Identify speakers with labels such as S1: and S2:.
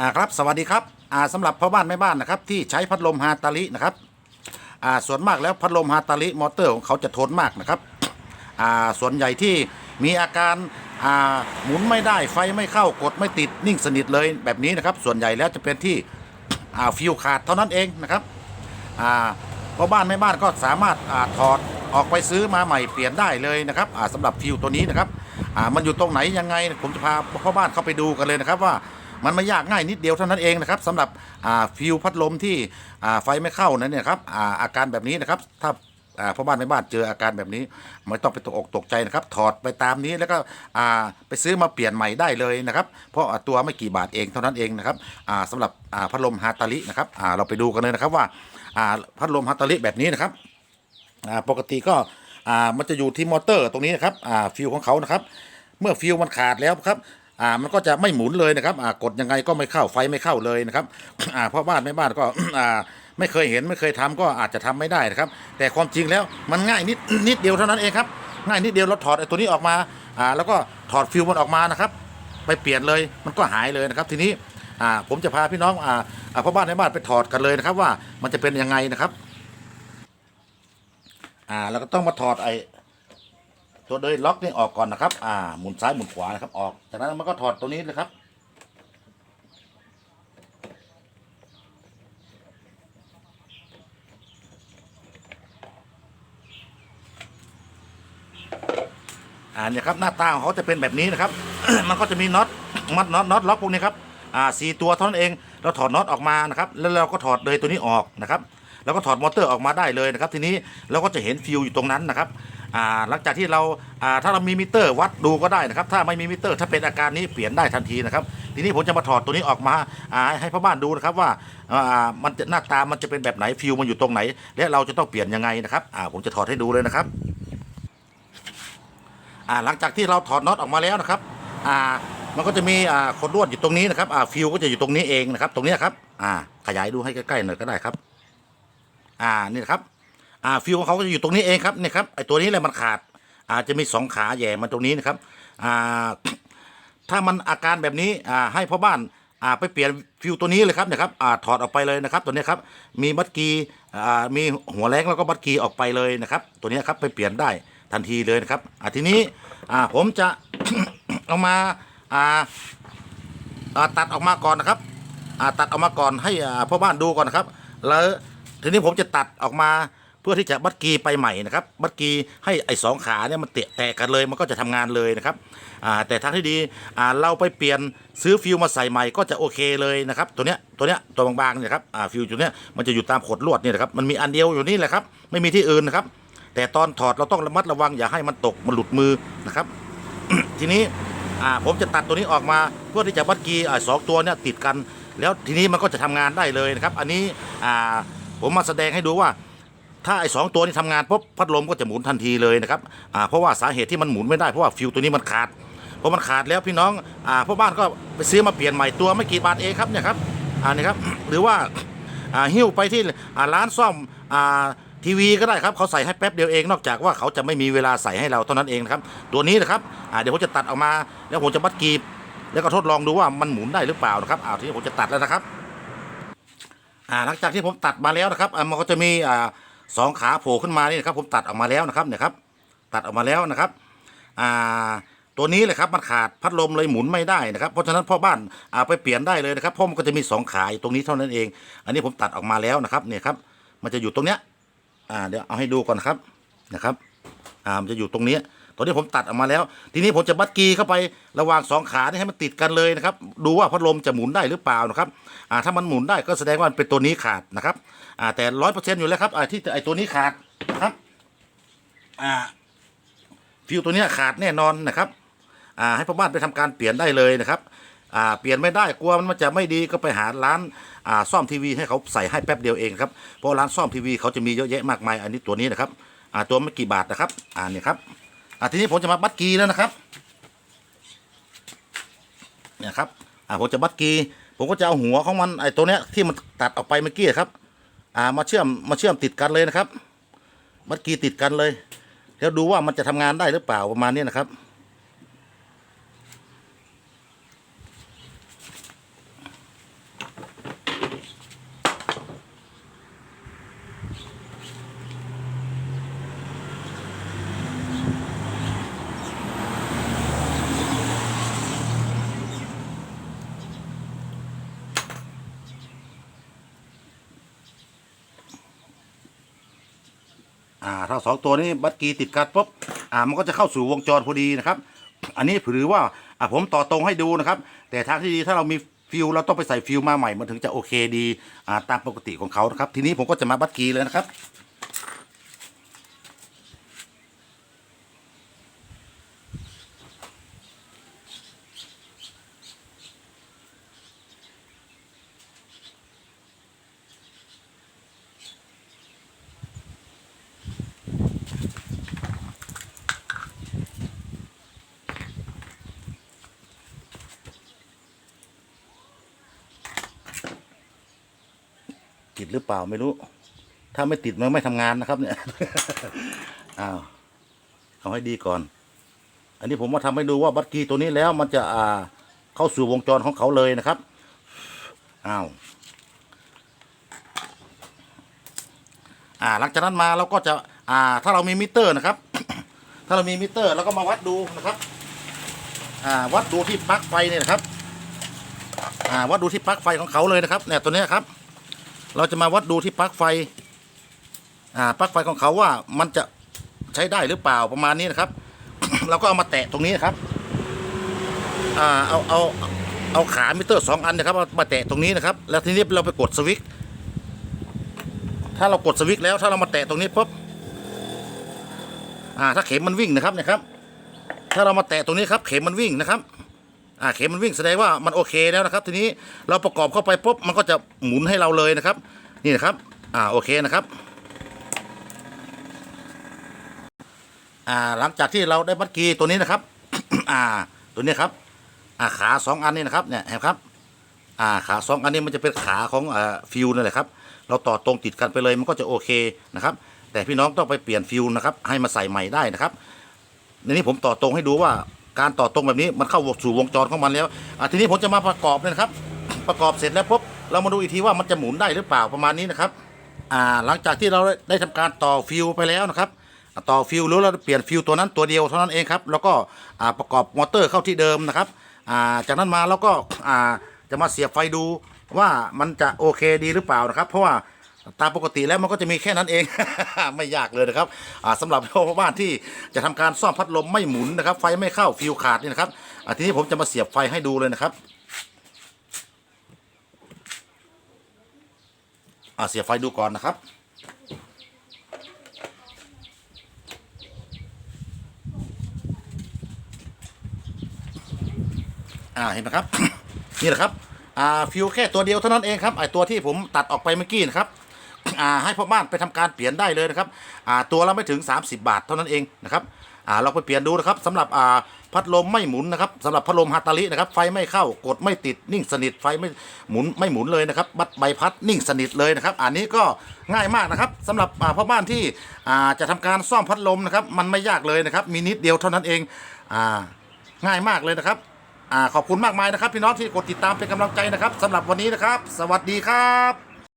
S1: อ่าครับสวัสดีครับอ่าสำหรับพ่อบ้านแม่บ้านนะครับที่ใช้พัดลมฮาตาลินะครับอ่าส่วนมากแล้วพัดลมฮาตาลิมอเตอร์ของเขาจะทนมากนะครับอ่าส่วนใหญ่ที่มีอาการอ่าหมุนไม่ได้ไฟไม่เข้ากดไม่ติดนิ่งสนิทเลยแบบนี้นะครับ ส่วนใหญ่แล้วจะเป็นที่อ่าฟิวขาดเท่านั้นเองนะครับอ่าพ่อบ้านแม่บ้านก็สามารถอ่าถอดออกไปซื้อมาใหม่เปลี่ยนได้เลยนะครับอ่าสำหรับฟิวตัวนี้นะครับอ่ามันอยู่ตรงไหนยังไง ผมจะพาพ่อบ้านเข้าไปดูกันเลยนะครับว่า มันไม่ยากง่ายนิดเดียวเท่านั้นเองนะครับสำหรับฟิวพัดลมที่ไฟไม่เข้านั้นเนี่ยครับอาอาการแบบนี้นะครับถ้าพ่อบ้านแม่บ้านเจออาการแบบนี้ไม่ต้องไปตกอกตกใจนะครับ ถอดไปตามนี้แล้วก็ไปซื้อมาเปลี่ยนใหม่ได้เลยนะครับ เพราะตัวไม่กี่บาทเองเท่านั้นเองนะครับอ่าสำหรับพัดลมฮาตาลินะครับเราไปดูกันเลยนะครับว่าพัดลมฮาตาลิแบบนี้นะครับปกติก็มันจะอยู่ที่มอเตอร์ตรงนี้นะครับฟิวของเขานะครับ เมื่อฟิวมันขาดแล้วครับ อ่ามันก็จะไม่หมุนเลยนะครับอ่ากดยังไงก็ไม่เข้าไฟไม่เข้าเลยนะครับอ่าเพราะบ้านแม่บ้านก็อ่าไม่เคยเห็นไม่เคยทำก็อาจจะทำไม่ได้นะครับ แต่ความจริงแล้วมันง่ายนิดนิดเดียวเท่านั้นเองครับง่ายนิดเดียวเราถอดไอ้ตัวนี้ออกมาอ่าแล้วก็ถอดฟิวมันออกมานะครับ ไปเปลี่ยนเลยมันก็หายเลยนะครับ ทีนี้อ่าผมจะพาพี่น้องอ่าอ่าพ่อบ้านแม่บ้านไปถอดกันเลยนะครับ ว่ามันจะเป็นยังไงนะครับอ่าเราก็ต้องมาถอดไอ้ ตัวเดยล็อกนี่ออกก่อนนะครับ อ่า หมุนซ้ายหมุนขวานะครับ ออก จากนั้นมันก็ถอดตัวนี้เลยครับ อ่าเนี่ยครับหน้าตาของเขาจะเป็นแบบนี้นะครับ มันก็จะมีน็อต มัดน็อต น็อตล็อกพวกนี้ครับ อ่าสี่ตัวเท่านั้นเอง เราถอดน็อตออกมานะครับ แล้วเราก็ถอดเลยตัวนี้ออกนะครับ แล้วก็ถอดมอเตอร์ออกมาได้เลยนะครับ ทีนี้เราก็จะเห็นฟิวอยู่ตรงนั้นนะครับ อ่าหลังจากที่เราอ่าถ้าเรามีมิเตอร์วัดดูก็ได้นะครับ ถ้าไม่มีมิเตอร์ ถ้าเป็นอาการนี้เปลี่ยนได้ทันทีนะครับ ทีนี้ผมจะมาถอดตัวนี้ออกมาอ่าให้พ่อบ้านดูนะครับว่าอ่ามันจะหน้าตามันจะเป็นแบบไหนฟิวมันอยู่ตรงไหน และเราจะต้องเปลี่ยนยังไงนะครับอ่าผมจะถอดให้ดูเลยนะครับอ่าหลังจากที่เราถอดน็อตออกมาแล้วนะครับอ่ามันก็จะมีอ่าขดลวดอยู่ตรงนี้นะครับอ่าฟิวก็จะอยู่ตรงนี้เองนะครับ ตรงนี้ครับอ่าขยายดูให้ใกล้ๆหน่อยก็ได้ครับ อ่านี่นะครับ อ่าฟิวของเขาก็จะอยู่ตรงนี้เองครับนี่ครับไอ้ตัวนี้แหละมันขาด อาจจะมีสองขาแย่มันตรงนี้นะครับอ่าถ้ามันอาการแบบนี้อ่าให้พ่อบ้านอ่าไปเปลี่ยนฟิวตัวนี้เลยครับนะครับอ่าถอดออกไปเลยนะครับ ตัวนี้ครับมีบัตรกีอ่ามีหัวแรงแล้วก็บัตรกีออกไปเลยนะครับ ตัวนี้ครับไปเปลี่ยนได้ทันทีเลยนะครับอ่าทีนี้อ่าผมจะเอามาอ่าตัดออกมาก่อนนะครับตัดออกมาก่อนให้พ่อบ้านดูก่อนนะครับ แล้วทีนี้ผมจะตัดออกมา เพื่อที่จะบัดกีไปใหม่นะครับบัดกีให้ไอ้สองขาเนี่ยมันเตะแตกกันเลยมันก็จะทำงานเลยนะครับแต่ทางที่ดีเราไปเปลี่ยนซื้อฟิวมาใส่ใหม่ก็จะโอเคเลยนะครับตัวเนี้ยตัวเนี้ยตัวบางๆเนี่ยครับฟิวตัวเนี้ยมันจะอยู่ตามขดลวดเนี่ยนะครับมันมีอันเดียวอยู่นี่แหละครับไม่มีที่อื่นนะครับแต่ตอนถอดเราต้องระมัดระวังอย่าให้มันตกมันหลุดมือนะครับ ทีนี้ผมจะตัดตัวนี้ออกมาเพื่อที่จะบัดกีอ่าสองตัวเนี่ยติดกัน แล้วทีนี้มันก็จะทำงานได้เลยนะครับ อันนี้ผมมาแสดงให้ดูว่า ถ้าไอ้สองตัวนี้ทำงานปุ๊บพัดลมก็จะหมุนทันทีเลยนะครับอ่าเพราะว่าสาเหตุที่มันหมุนไม่ได้เพราะว่าฟิวตัวนี้มันขาดพอมันขาดแล้วพี่น้องอ่าพ่อบ้านก็ไปซื้อมาเปลี่ยนใหม่ตัวไม่กี่บาทเองครับเนี่ยครับอ่านี่ครับหรือว่าอ่าหิ้วไปที่อ่าร้านซ่อมอ่าทีวีก็ได้ครับเขาใส่ให้แป๊บเดียวเองนอกจากว่าเขาจะไม่มีเวลาใส่ให้เราเท่านั้นเองนะครับตัวนี้นะครับอ่าเดี๋ยวผมจะตัดออกมา แล้วผมจะบัดกีบ แล้วก็ทดลองดูว่ามันหมุนได้หรือเปล่านะครับอ่าทีนี้ผมจะตัดแล้วนะครับอ่าหลังจากที่ผมตัดมาแล้วนะครับอ่ามันก็จะมีอ่า สองขาโผล่ขึ้นมานี่นะครับ ผมตัดออกมาแล้วนะครับเนี่ยครับ ตัดออกมาแล้วนะครับอ่าตัวนี้เลยครับมันขาดพัดลมเลยหมุนไม่ได้นะครับ เพราะฉะนั้นพ่อบ้านอ่าไปเปลี่ยนได้เลยนะครับเพราะมันก็จะมีสองขาอยู่ตรงนี้เท่านั้นเอง อันนี้ผมตัดออกมาแล้วนะครับเนี่ยครับ มันจะอยู่ตรงเนี้ยอ่าเดี๋ยวเอาให้ดูก่อนครับนะครับอ่ามันจะอยู่ตรงนี้ ตอนนี้ผมตัดออกมาแล้ว ทีนี้ผมจะบัดกีเข้าไประหว่างสองขานี่ให้มันติดกันเลยนะครับ ดูว่าพัดลมจะหมุนได้หรือเปล่านะครับอ่าถ้ามันหมุนได้ก็แสดงว่ามันเป็นตัวนี้ขาดนะครับอ่าแต่ร้อยเปอร์เซ็นต์อยู่แล้วครับอ่าที่ไอตัวนี้ขาดนะครับอ่าฟิวตัวนี้ขาดแน่นอนนะครับอ่าให้พ่อบ้านไปทำการเปลี่ยนได้เลยนะครับอ่าเปลี่ยนไม่ได้กลัวมันจะไม่ดีก็ไปหาร้านอ่าซ่อมทีวีให้เขาใส่ให้แป๊บเดียวเองครับเพราะร้านซ่อมทีวีเขาจะมีเยอะแยะมากมายอันนี้ตัวนี้นะครับอ่าตัวไม่กี่บาทนะครับอ่าเนี่ยครับ อะทีนี้ผมจะมาบัดกีแล้วนะครับ เนี่ยครับ อ่าผมจะบัดกี ผมก็จะเอาหัวของมันไอ้ตัวเนี้ยที่มันตัดออกไปเมื่อกี้ครับ อ่ามาเชื่อมมาเชื่อมติดกันเลยนะครับ บัดกีติดกันเลย แล้วดูว่ามันจะทำงานได้หรือเปล่าประมาณนี้นะครับ อ่าถ้าสองตัวนี้บัตรกีติดกันปุ๊บอ่ามันก็จะเข้าสู่วงจรพอดีนะครับ อันนี้ถือว่าอ่าผมต่อตรงให้ดูนะครับ แต่ทางที่ดีถ้าเรามีฟิวเราต้องไปใส่ฟิวมาใหม่มันถึงจะโอเคดีอ่าตามปกติของเขานะครับ ทีนี้ผมก็จะมาบัตรกีเลยนะครับ ติดหรือเปล่าไม่รู้ ถ้าไม่ติดมันไม่ทำงานนะครับ เนี่ยอ้าวเอาให้ดีก่อน อันนี้ผมมาทำให้ดูว่าบัตรกีตัวนี้แล้วมันจะอ่าเข้าสู่วงจรของเขาเลยนะครับอ้าวอ่าหลังจากนั้นมาเราก็จะอ่า ถ้าเรามีมิเตอร์นะครับ ถ้าเรามีมิเตอร์เราก็มาวัดดูนะครับ อ่า วัดดูที่ปลั๊กไฟเนี่ยนะครับ อ่า วัดดูที่ปลั๊กไฟของเขาเลยนะครับ เนี่ยตัวนี้ครับ เราจะมาวัดดูที่ปลั๊กไฟอ่าปลั๊กไฟของเขาว่ามันจะใช้ได้หรือเปล่าประมาณนี้นะครับ เราก็เอามาแตะตรงนี้นะครับอ่าเอาเอาเอาขามิเตอร์สองอันนะครับามาแตะตรงนี้นะครับ แล้วทีนี้เราไปกดสวิตช์ถ้าเรากดสวิตช์แล้วถ้าเรามาแตะตรงนี้ปุ๊บอ่าถ้าเข็มมันวิ่งนะครับนะครับ ถ้าเรามาแตะตรงนี้ครับ เข็มมันวิ่งนะครับ อ่าเข็มมันวิ่งแสดงว่ามันโอเคแล้วนะครับ ทีนี้เราประกอบเข้าไปปุ๊บมันก็จะหมุนให้เราเลยนะครับ นี่นะครับอ่าโอเคนะครับอ่าหลังจากที่เราได้บัตรกีตัวนี้นะครับ อ่าตัวนี้ครับอ่าขาสองอันนี้นะครับเนี่ยเห็นครับอ่าขาสองอันนี้มันจะเป็นขาของอ่าฟิวนั่นแหละครับเราต่อตรงติดกันไปเลยมันก็จะโอเคนะครับ แต่พี่น้องต้องไปเปลี่ยนฟิวนะครับ ให้มาใส่ใหม่ได้นะครับในนี้ผมต่อตรงให้ดูว่า การต่อตรงแบบนี้มันเข้าสู่วงจรของมันแล้วอะทีนี้ผมจะมาประกอบเลยนะครับ ประกอบเสร็จแล้วปุ๊บเรามาดูอีกทีว่ามันจะหมุนได้หรือเปล่าประมาณนี้นะครับอ่าหลังจากที่เราได้ทำการต่อฟิวไปแล้วนะครับ ต่อฟิวหรือเราเปลี่ยนฟิวตัวนั้นตัวเดียวเท่านั้นเองครับ แล้วก็อ่าประกอบมอเตอร์เข้าที่เดิมนะครับอ่าจากนั้นมาเราก็อ่าจะมาเสียบไฟดูว่ามันจะโอเคดีหรือเปล่านะครับ เพราะว่า ตามปกติแล้วมันก็จะมีแค่นั้นเอง ไม่ยากเลยนะครับอ่าสำหรับพ่อบ้านที่จะทำการซ่อมพัดลมไม่หมุนนะครับ ไฟไม่เข้าฟิวขาดนี่นะครับทีนี้ผมจะมาเสียบไฟให้ดูเลยนะครับเสียบไฟดูก่อนนะครับอ่าเห็นไหมครับ นี่แหละครับอ่าฟิวแค่ตัวเดียวเท่านั้นเองครับไอตัวที่ผมตัดออกไปเมื่อกี้นะครับ อ่าให้พ่อบ้านไปทำการเปลี่ยนได้เลยนะครับอ่าตัวละไม่ถึง 30 บาทเท่านั้นเองนะครับอ่าเราไปเปลี่ยนดูนะครับสำหรับอ่าพัดลมไม่หมุนนะครับสำหรับพัดลมฮาตาลินะครับไฟไม่เข้ากดไม่ติดนิ่งสนิทไฟไม่หมุนไม่หมุนเลยนะครับบัดใบพัดนิ่งสนิทเลยนะครับ อันนี้ก็ง่ายมากนะครับสำหรับพ่อบ้านที่จะทำการซ่อมพัดลมนะครับ มันไม่ยากเลยนะครับ มีนิดเดียวเท่านั้นเองง่ายมากเลยนะครับขอบคุณมากมายนะครับ พี่น้องที่กดติดตามเป็นกำลังใจนะครับสำหรับวันนี้นะครับ สวัสดีครับ